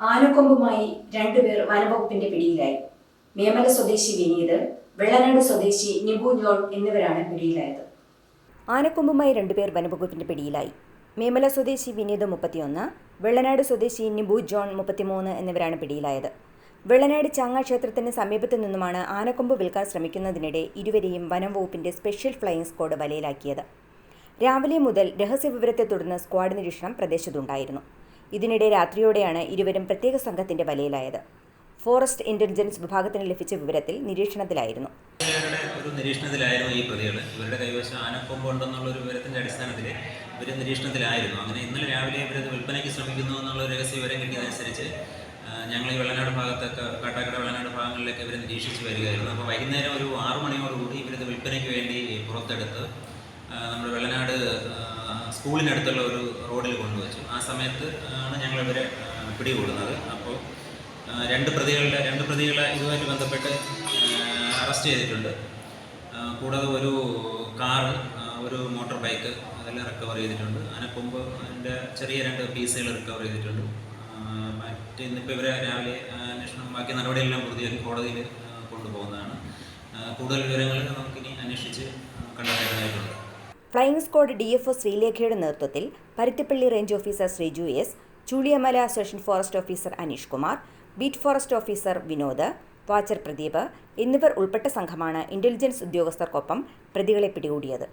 ആനക്കൊമ്പുമായി രണ്ടുപേർ വനവകുപ്പിന്റെ പിടിയിലായി. മേമല സ്വദേശി വിനീത് വെള്ളനാട് സ്വദേശി നിബു ജോൺ എന്നിവരാണ് പിടിയിലായത്. ആനക്കൊമ്പുമായി രണ്ടുപേർ വനവകുപ്പിന്റെ പിടിയിലായി. മേമല സ്വദേശി വിനീത് മുപ്പത്തിയൊന്ന് വെള്ളനാട് സ്വദേശി നിബു ജോൺ മുപ്പത്തിമൂന്ന് എന്നിവരാണ് പിടിയിലായത്. വെള്ളനാട് ചാങ്ങാ ക്ഷേത്രത്തിന് സമീപത്തു നിന്നുമാണ് ആനക്കൊമ്പ് വിൽക്കാൻ ശ്രമിക്കുന്നതിനിടെ ഇരുവരെയും വനം വകുപ്പിന്റെ സ്പെഷ്യൽ ഫ്ലൈയിങ് സ്ക്വാഡ് വലയിലാക്കിയത്. രാവിലെ മുതൽ രഹസ്യവിവരത്തെ തുടർന്ന് സ്ക്വാഡ് നിരീക്ഷണം പ്രദേശത്തുണ്ടായിരുന്നു. ഇതിനിടെ രാത്രിയോടെയാണ് ഇരുവരും പ്രത്യേക സംഘത്തിന്റെ വലയിലായത്. ഫോറസ്റ്റ് ഇന്റലിജൻസ് വിഭാഗത്തിന് ലഭിച്ച വിവരത്തിൽ നിരീക്ഷണത്തിലായിരുന്നു. ഒരു നിരീക്ഷണത്തിലായിരുന്നു ഈ പ്രതികൾ ഇവരുടെ കൈവശം ആനക്കൊമ്പ് ഉണ്ടെന്നുള്ള വിവരത്തിന്റെ അടിസ്ഥാനത്തിൽ ഇവർ നിരീക്ഷണത്തിലായിരുന്നു. അങ്ങനെ ഇന്നലെ രാവിലെ ഇവരത് വിൽപ്പനയ്ക്ക് ശ്രമിക്കുന്നു എന്നുള്ള രഹസ്യ വിവരം കിട്ടിയതനുസരിച്ച് ഞങ്ങൾ ഈ വെള്ളനാട് ഭാഗത്തൊക്കെ കാട്ടാക്കട വെള്ളനാട് ഭാഗങ്ങളിലേക്ക് ഇവരെ നിരീക്ഷിച്ച് വരികയായിരുന്നു. അപ്പോൾ വൈകുന്നേരം ഒരു ആറു മണിയോടുകൂടി ഇവരത് വിൽപ്പനയ്ക്ക് വേണ്ടി പുറത്തെടുത്ത് നമ്മുടെ വെള്ളനാട് സ്കൂളിനടുത്തുള്ള ഒരു റോഡിൽ കൊണ്ടുവച്ചു. ആ സമയത്ത് ആണ് ഞങ്ങൾ ഇവരെ പിടികൂടുന്നത്. അപ്പോൾ രണ്ട് പ്രതികളുടെ രണ്ട് പ്രതികളെ ഇതുമായിട്ട് ബന്ധപ്പെട്ട് അറസ്റ്റ് ചെയ്തിട്ടുണ്ട്. കൂടാതെ ഒരു കാറ് ഒരു മോട്ടോർ ബൈക്ക് അതെല്ലാം റിക്കവർ ചെയ്തിട്ടുണ്ട്. ആനക്കൊമ്പ് അതിന്റെ ചെറിയ രണ്ട് പീസുകൾ റിക്കവർ ചെയ്തിട്ടുണ്ട്. മറ്റ് ഇന്നിപ്പോൾ ഇവരെ രാവിലെ അന്വേഷണം ബാക്കി നടപടിയെല്ലാം പൂർത്തിയാക്കി കോടതിയിൽ കൊണ്ടുപോകുന്നതാണ്. കൂടുതൽ വിവരങ്ങൾ നമുക്കിനി അന്വേഷിച്ച് കണ്ടെത്തേണ്ടതായിട്ടുണ്ട്. Flying squad D F O ശ്രീലേഖയുടെ നേതൃത്വത്തിൽ Paruthippally range officer Sreeju S Chooliyamala section forest officer Aneesh Kumar beat forest officer Vinod watcher Pradeep എന്നിവർ ഉൾപ്പെട്ട സംഘമാണ് ഇന്റലിജൻസ് ഉദ്യോഗസ്ഥർക്കൊപ്പം പ്രതികളെ പിടികൂടിയത്.